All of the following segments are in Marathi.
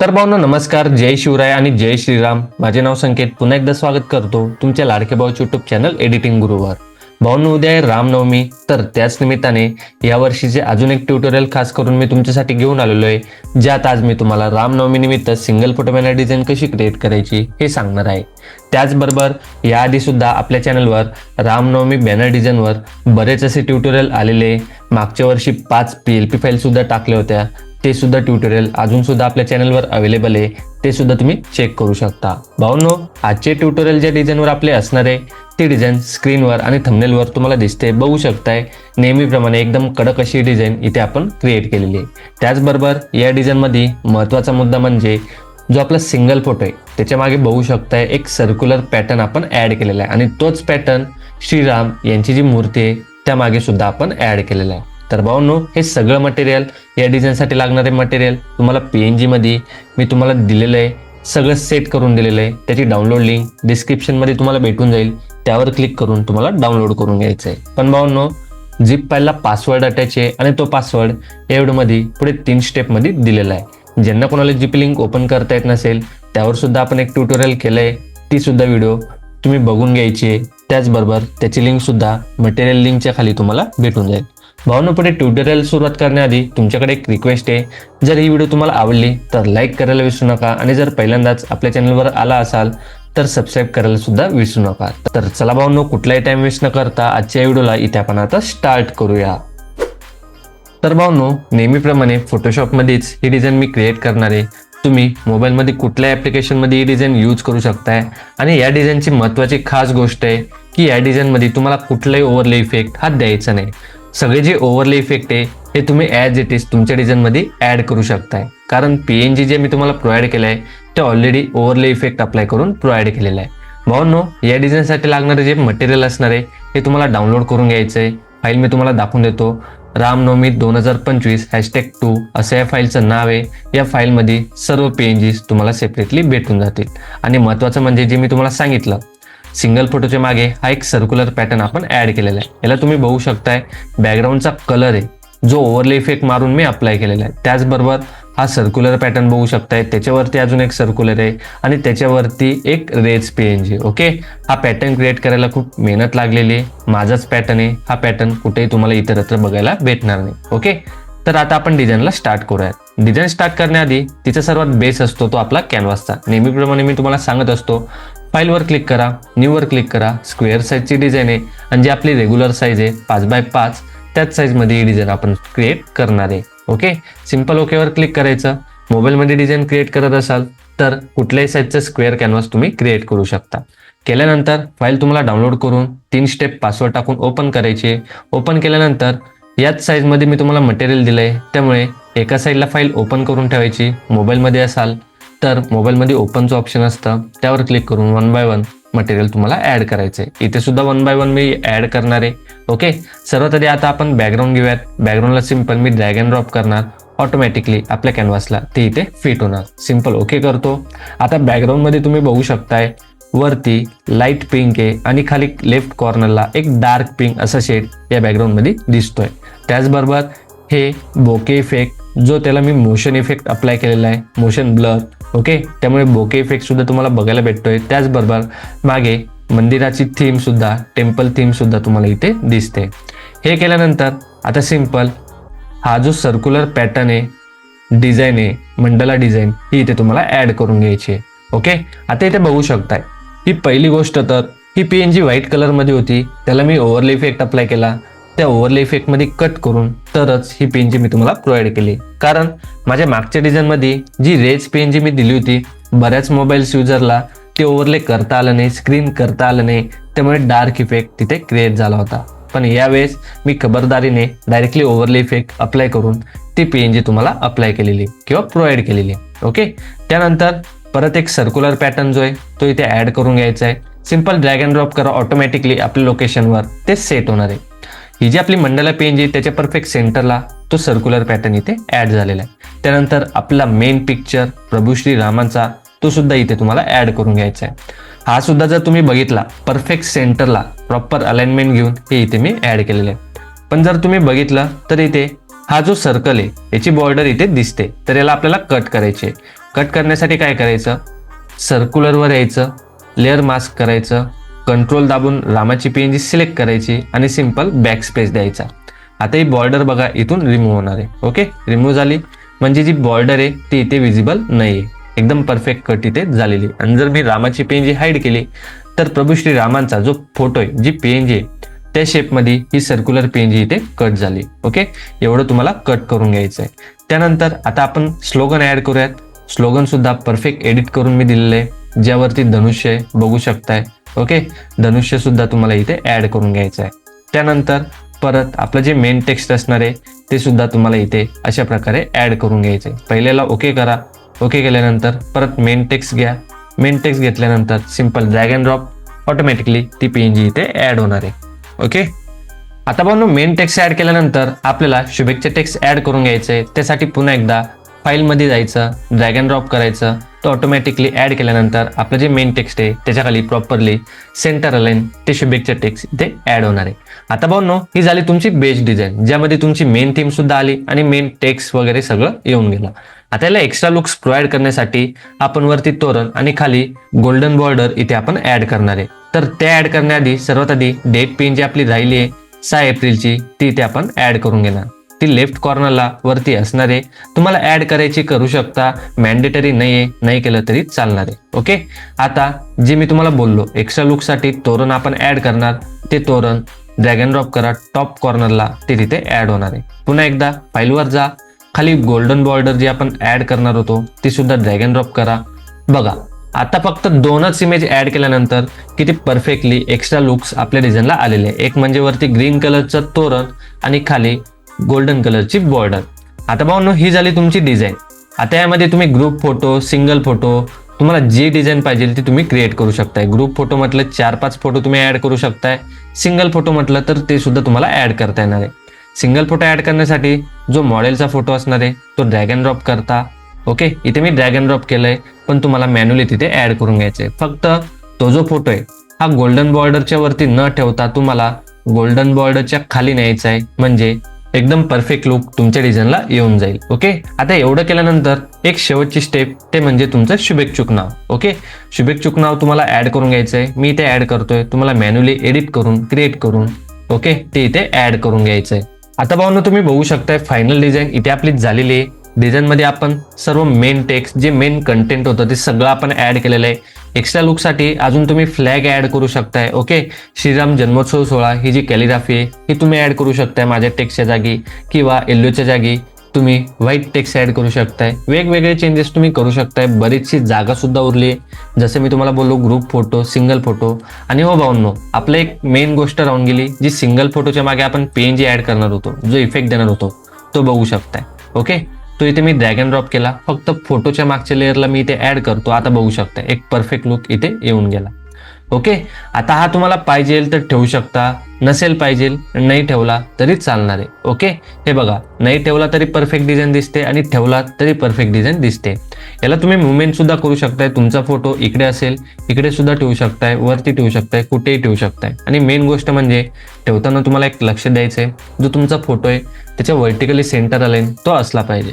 तर भाऊनो नमस्कार. जय शिवराय आणि जय श्रीराम. माझे नाव संकेत. पुन्हा एकदा स्वागत करतो तुमच्या लाडके भाऊ युट्यूब चॅनल एडिटिंग गुरुवर. भाऊनो उद्या आहे रामनवमी. तर त्याच निमित्ताने या वर्षीचे अजून एक ट्युटोरियल खास करून मी तुमच्यासाठी घेऊन आलेलो आहे ज्यात आज मी तुम्हाला रामनवमी निमित्त सिंगल फोटो बॅनर डिझाईन कशी क्रिएट करायची हे सांगणार आहे. त्याचबरोबर याआधी सुद्धा आपल्या चॅनलवर रामनवमी बॅनर डिझाईनवर बरेच असे ट्युटोरियल आलेले. मागच्या वर्षी पाच पी एल पी फाईल सुद्धा टाकल्या होत्या. ते सुद्धा ट्युटोरियल अजून सुद्धा आपल्या चॅनलवर अवेलेबल आहे. ते सुद्धा तुम्ही चेक करू शकता. भाऊनो आजचे ट्युटोरियल ज्या डिझाईनवर आपले असणार आहे ती डिझाईन स्क्रीनवर आणि थंबनेलवर तुम्हाला दिसते. बघू शकताय नेहमीप्रमाणे एकदम कडक अशी डिझाईन इथे आपण क्रिएट केलेली आहे. त्याचबरोबर या डिझाईनमध्ये महत्त्वाचा मुद्दा म्हणजे जो आपला सिंगल फोटो आहे त्याच्यामागे बघू शकताय एक सर्क्युलर पॅटर्न आपण ॲड केलेला आहे. आणि तोच पॅटर्न श्रीराम यांची जी मूर्ती आहे त्यामागे सुद्धा आपण ॲड केलेला आहे. तर भाऊनो हे सगळं मटेरियल या डिझाईनसाठी लागणारे मटेरियल तुम्हाला पी एन जीमध्ये मी तुम्हाला दिलेलं आहे. सगळं सेट करून दिलेलं आहे. त्याची डाउनलोड लिंक डिस्क्रिप्शनमध्ये तुम्हाला भेटून जाईल. त्यावर क्लिक करून तुम्हाला डाउनलोड करून घ्यायचं आहे. पण भाऊनो झिप फाईलला पासवर्ड अटॅच आहे आणि तो पासवर्ड एवढमध्ये पुढे तीन स्टेपमध्ये दिलेला आहे. ज्यांना कोणाला जीप लिंक ओपन करता येत नसेल त्यावर सुद्धा आपण एक ट्युटोरियल केलं आहे ती सुद्धा व्हिडिओ तुम्ही बघून घ्यायची आहे. त्याचबरोबर त्याची लिंक सुद्धा मटेरियल लिंकच्या खाली तुम्हाला भेटून जाईल. भावना पुढे ट्युटोरियल सुरुवात करण्याआधी तुमच्याकडे एक रिक्वेस्ट आहे. जर ही व्हिडिओ तुम्हाला आवडली तर लाईक करायला विसरू नका आणि जर पहिल्यांदाच आपल्या चॅनलवर आला असाल तर सबस्क्राईब करायला सुद्धा विसरू नका. तर चला भावनो कुठलाही टाइम वेस्ट न करता आजच्या व्हिडिओला इथे आपण आता स्टार्ट करूया. तर भावनो नेहमीप्रमाणे फोटोशॉपमध्येच ही डिझाईन मी क्रिएट करणार आहे. तुम्ही मोबाईलमध्ये कुठल्या ॲप्लिकेशनमध्ये ही डिझाईन यूज करू शकताय. आणि या डिझाईनची महत्त्वाची खास गोष्ट आहे की या डिझाईनमध्ये तुम्हाला कुठलाही ओव्हरले इफेक्ट हा द्यायचा नाही. सगळे जे ओव्हरले इफेक्ट आहे हे तुम्ही ॲज इट इज तुमच्या डिझाईनमध्ये ॲड करू शकताय. कारण पी एन जी जे मी तुम्हाला प्रोव्हाइड केलं आहे ते ऑलरेडी ओव्हरले इफेक्ट अप्लाय करून प्रोव्हाइड केलेलं आहे. भावनो या डिझाईनसाठी लागणारे जे मटेरियल असणार आहे हे तुम्हाला डाउनलोड करून घ्यायचं आहे फाईल मी तुम्हाला दाखवून देतो. रामनवमी दोन हजार पंचवीस हॅशटॅग टू असं या फाईलचं नाव आहे. या फाईलमध्ये सर्व पी एन जीज तुम्हाला सेपरेटली भेटून जातील. आणि महत्त्वाचं म्हणजे जे मी तुम्हाला सांगितलं सिंगल फोटोच्या मागे हा एक सर्क्युलर पॅटर्न आपण ऍड केलेला आहे. याला तुम्ही बघू शकताय बॅकग्राऊंडचा कलर आहे. जो ओव्हरले इफेक्ट मारून मी अप्लाय केलेला आहे. त्याचबरोबर हा सर्क्युलर पॅटर्न बघू शकताय. त्याच्यावरती अजून एक सर्क्युलर आहे आणि त्याच्यावरती एक रेज पीएनजी ओके हा पॅटर्न क्रिएट करायला खूप मेहनत लागलेली आहे. माझाच पॅटर्न आहे. हा पॅटर्न कुठेही तुम्हाला इतरत्र बघायला भेटणार नाही. ओके तर आता आपण डिझाईनला स्टार्ट करूयात. डिझाईन स्टार्ट करण्याआधी तिचा सर्वात बेस असतो तो आपला कॅनव्हासचा नेहमीप्रमाणे मी तुम्हाला सांगत असतो फाईलवर क्लिक करा न्यूवर क्लिक करा स्क्वेअर साईजची डिझाईन आहे आणि जी आपली रेग्युलर साईज आहे पाच बाय पाच त्याच साईजमध्ये ही डिझाईन आपण क्रिएट करणार आहे. ओके सिंपल ओकेवर क्लिक करायचं. मोबाईलमध्ये डिझाईन क्रिएट करत असाल तर कुठल्याही साईजचं स्क्वेअर कॅनव्हास तुम्ही क्रिएट करू शकता. केल्यानंतर फाईल तुम्हाला डाउनलोड करून तीन स्टेप पासवर्ड टाकून ओपन करायची ओपन केल्यानंतर याच साईजमध्ये मी तुम्हाला मटेरियल दिलं आहे त्यामुळे एका साईडला फाईल ओपन करून ठेवायची. मोबाईलमध्ये असाल तर मोबाईलमध्ये ओपनचं ऑप्शन असतं त्यावर क्लिक करून वन बाय वन मटेरियल तुम्हाला ॲड करायचं आहे इथे सुद्धा वन बाय वन मी ॲड करणार आहे. ओके सर्वात आधी आता आपण बॅकग्राऊंड घेऊयात. बॅकग्राऊंडला सिंपल मी ड्रॅग अँड ड्रॉप करणार. ऑटोमॅटिकली आपल्या कॅनव्हासला ते इथे फिट होणार. सिंपल ओके करतो. आता बॅकग्राऊंडमध्ये तुम्ही बघू शकताय वरती लाइट पिंक आहे आणि खाली लेफ्ट कॉर्नरला एक डार्क पिंक असा शेड या बॅकग्राऊंडमध्ये दिसतोय. त्याचबरोबर हे बोके इफेक्ट जो त्याला मी मोशन इफेक्ट अप्लाय केलेला आहे. Motion blur okay? त्यामुळे बोके इफेक्ट सुद्धा तुम्हाला बघायला भेटतोय. त्याचबरोबर मागे मंदिराची थीम सुद्धा टेम्पल थीम सुद्धा तुम्हाला इथे दिसते. हे केल्यानंतर आता सिंपल हा जो सर्क्युलर पॅटर्न आहे डिझाईन आहे मंडला डिझाईन ही इथे तुम्हाला ऍड करून घ्यायची आहे. ओके? आता इथे बघू शकताय. ही पहिली गोष्ट तर ही पी एन जी व्हाईट कलरमध्ये होती. त्याला मी ओव्हरले इफेक्ट अप्लाय केला. त्या ओव्हरले इफेक्टमध्ये कट करून तरच ही पेन जी मी तुम्हाला प्रोव्हाइड केली. कारण माझ्या मागच्या डिझाईनमध्ये जी रेज पेन जी मी दिली होती बऱ्याच मोबाईल्स युजरला ते ओव्हरले करता आलं नाही स्क्रीन करता आलं नाही त्यामुळे डार्क इफेक्ट तिथे क्रिएट झाला होता. पण यावेळेस मी खबरदारीने डायरेक्टली ओव्हरले इफेक्ट अप्लाय करून ती पी एन जी तुम्हाला अप्लाय केलेली किंवा प्रोव्हाइड केलेली. ओके त्यानंतर परत एक सर्क्युलर पॅटर्न जो आहे तो इथे ऍड करून घ्यायचा आहे. सिंपल ड्रॅग अँड ड्रॉप करा ऑटोमॅटिकली आपल्या लोकेशनवर ते सेट होणार आहे. ही जी आपली मंडला पेन जी त्याच्या परफेक्ट सेंटरला तो सर्क्युलर पॅटर्न इथे ऍड झालेला आहे. त्यानंतर आपला मेन पिक्चर प्रभू श्री रामांचा तो सुद्धा इथे तुम्हाला ऍड करून घ्यायचा आहे. हा सुद्धा जर तुम्ही बघितला परफेक्ट सेंटरला प्रॉपर अलाइनमेंट घेऊन हे इथे मी ऍड केलेलं आहे. पण जर तुम्ही बघितलं तर इथे हा जो सर्कल आहे याची बॉर्डर इथे दिसते. तर याला आपल्याला कट करायची आहे. कट करण्यासाठी काय करायचं? सर्क्युलरवर यायचं लेअर मास्क करायचं कंट्रोल दाबून रामाची पीएनजी सिलेक्ट करायची आणि सिंपल बॅक स्पेस द्यायचा. आता ही बॉर्डर बघा इथून रिमूव्ह होणार आहे. ओके रिमूव्ह झाली. म्हणजे जी बॉर्डर आहे ती इथे विजिबल नाही आहे एकदम परफेक्ट कट इथे झालेली. आणि जर मी रामाची पी हाईड केली तर प्रभू श्री रामांचा जो फोटो आहे जी पी आहे त्या शेपमध्ये ही सर्क्युलर पेनजी इथे कट झाली. ओके एवढं तुम्हाला कट करून घ्यायचं आहे त्यानंतर आता आपण स्लोगन ऍड करूयात. स्लोगन सुद्धा परफेक्ट एडिट करून मी दिलेलं आहे. ज्यावरती धनुष्य आहे बघू शकताय. ओके? धनुष्य सुद्धा तुम्हाला इथे ऍड करून घ्यायचं आहे. त्यानंतर परत आपलं जे मेन टेक्स्ट असणार आहे ते सुद्धा तुम्हाला इथे अशा प्रकारे ऍड करून घ्यायचे पहिल्याला ओके करा. ओके केल्यानंतर परत मेन टेक्स्ट घ्या. मेन टेक्स्ट घेतल्यानंतर simple drag and drop automatically ती पी एन जी इथे ऍड होणार आहे. ओके? आता पाहून मेन टेक्स्ट ऍड केल्यानंतर आपल्याला शुभेच्छा टेक्स्ट ऍड करून घ्यायचे त्यासाठी पुन्हा एकदा फाईलमध्ये जायचं ड्रॅग अँड ड्रॉप करायचं तो ऑटोमॅटिकली ऍड केल्यानंतर आपलं जे मेन टेक्स्ट आहे त्याच्याखाली प्रॉपरली सेंटर अलाईन ते शुभेच्छा टेक्स्ट इथे ऍड होणार आहे. आता भाऊ ही झाली तुमची बेस्ट डिझाईन ज्यामध्ये तुमची मेन थीम सुद्धा आली आणि मेन टेक्स्ट वगैरे सगळं येऊन गेलं. आता याला एक्स्ट्रा लुक्स प्रोव्हाइड करण्यासाठी आपण वरती तोरण आणि खाली गोल्डन बॉर्डर इथे आपण ऍड करणार आहे. तर त्या ऍड करण्याआधी सर्वात आधी डेट पेन जी आपली राहिली आहे सहा एप्रिलची ती इथे आपण ऍड करून घेणार. ती लेफ्ट कॉर्नरला वरती असणार आहे तुम्हाला ऍड करायची करू शकता. मॅन्डेटरी नाही आहे नाही केलं तरी चालणार. आहे ओके आता जे मी तुम्हाला बोललो एक्स्ट्रा लुकसाठी तोरण आपण ऍड करणार. ते तोरण ड्रॅग अँड ड्रॉप करा. टॉप कॉर्नरला ते तिथे ऍड होणार आहे. पुन्हा एकदा फाईलवर जा. खाली गोल्डन बॉर्डर जी आपण ऍड करणार होतो ती सुद्धा ड्रॅग अँड ड्रॉप करा. बघा आता फक्त दोनच इमेज ऍड केल्यानंतर किती परफेक्टली एक्स्ट्रा लुक्स आपल्या डिझाईनला आलेले एक म्हणजे वरती ग्रीन कलरचं तोरण आणि खाली गोल्डन कलरची बॉर्डर आता पाहून ही झाली तुमची डिझाईन आता यामध्ये तुम्ही ग्रुप फोटो सिंगल फोटो तुम्हाला जी डिझाईन पाहिजे ती तुम्ही क्रिएट करू शकताय. ग्रुप फोटो म्हटलं चार पाच फोटो तुम्ही ऍड करू शकताय. सिंगल फोटो म्हटलं तर ते सुद्धा तुम्हाला ऍड करता येणार आहे. सिंगल फोटो ऍड करण्यासाठी जो मॉडेलचा फोटो असणार आहे तो ड्रॅग अँड ड्रॉप करता. ओके इथे मी ड्रॅग अँड ड्रॉप केलंय पण तुम्हाला मॅन्युअली तिथे ऍड करून घ्यायचंय. फक्त तो जो फोटो आहे हा गोल्डन बॉर्डरच्या वरती न ठेवता तुम्हाला गोल्डन बॉर्डरच्या खाली न्यायचा आहे. म्हणजे एकदम परफेक्ट लुक तुमच्या डिझाईनला येऊन जाईल ओके आता एवढं केल्यानंतर एक शेवटची स्टेप ते म्हणजे तुमचं शुभेच्छुक नाव ओके शुभेच्छुक नाव तुम्हाला ऍड करून घ्यायचं आहे मी इथे ऍड करतोय. तुम्हाला मॅन्युअली एडिट करून क्रिएट करून ओके ते इथे ऍड करून घ्यायचं आहे आता भावना तुम्ही बघू शकताय फायनल डिझाईन इथे आपली झालेली आहे. डिझाईनमध्ये आपण सर्व मेन टेक्स्ट जे मेन कंटेंट होतं ते सगळं आपण ॲड केलेलं आहे. एक्स्ट्रा लुकसाठी अजून तुम्ही फ्लॅग ॲड करू शकताय ओके श्रीराम जन्मोत्सव सोहळा ही जी कॅलिग्राफी आहे ही तुम्ही ॲड करू शकताय माझ्या टेक्स्टच्या जागी किंवा येल्लोच्या जागी तुम्ही व्हाईट टेक्स्ट ॲड करू शकताय. वेगवेगळे चेंजेस तुम्ही करू शकताय बरीचशी जागासुद्धा उरली आहे. जसं मी तुम्हाला बोललो ग्रुप फोटो सिंगल फोटो आणि हो भाऊंनो आपलं एक मेन गोष्ट राहून गेली जी सिंगल फोटोच्या मागे आपण पेन जी ॲड करणार होतो जो इफेक्ट देणार होतो तो बघू शकताय ओके तो इथे मी ड्रॅग अँड ड्रॉप केला. फक्त फोटोच्या मागच्या लेअरला मी इथे ऍड करतो. आता बघू शकता एक परफेक्ट लुक इथे येऊन गेला. ओके आता हा तुम्हाला पाहिजे तर ठेवू शकता. नसेल पाहिजे नाही ठेवला तरी चालणार आहे. ओके हे बघा नाही ठेवला तरी परफेक्ट डिझाईन दिसते आणि ठेवला तरी परफेक्ट डिझाईन दिसते. याला तुम्ही मुवमेंट सुद्धा करू शकताय. तुमचा फोटो इकडे असेल इकडे सुद्धा ठेवू शकताय वरती ठेवू शकताय कुठेही ठेवू शकताय. आणि मेन गोष्ट म्हणजे ठेवताना तुम्हाला एक लक्ष द्यायचं आहे जो तुमचा फोटो आहे त्याच्या व्हर्टिकली सेंटर अलाईन तो असला पाहिजे.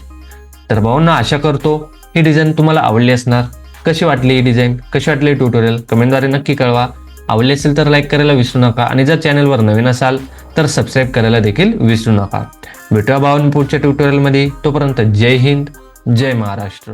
तर भाऊंना आशा करतो ही डिझाईन तुम्हाला आवडली असणार. कशी वाटली ही डिझाईन कशी वाटली ट्युटोरियल कमेंटद्वारे नक्की कळवा. आवडली असेल तर लाईक करायला विसरू नका आणि जर चॅनलवर नवीन असाल तर सबस्क्राईब करायला देखील विसरू नका. भेटूया भावांनी पुढच्या ट्युटोरियलमध्ये तोपर्यंत जय हिंद जय महाराष्ट्र.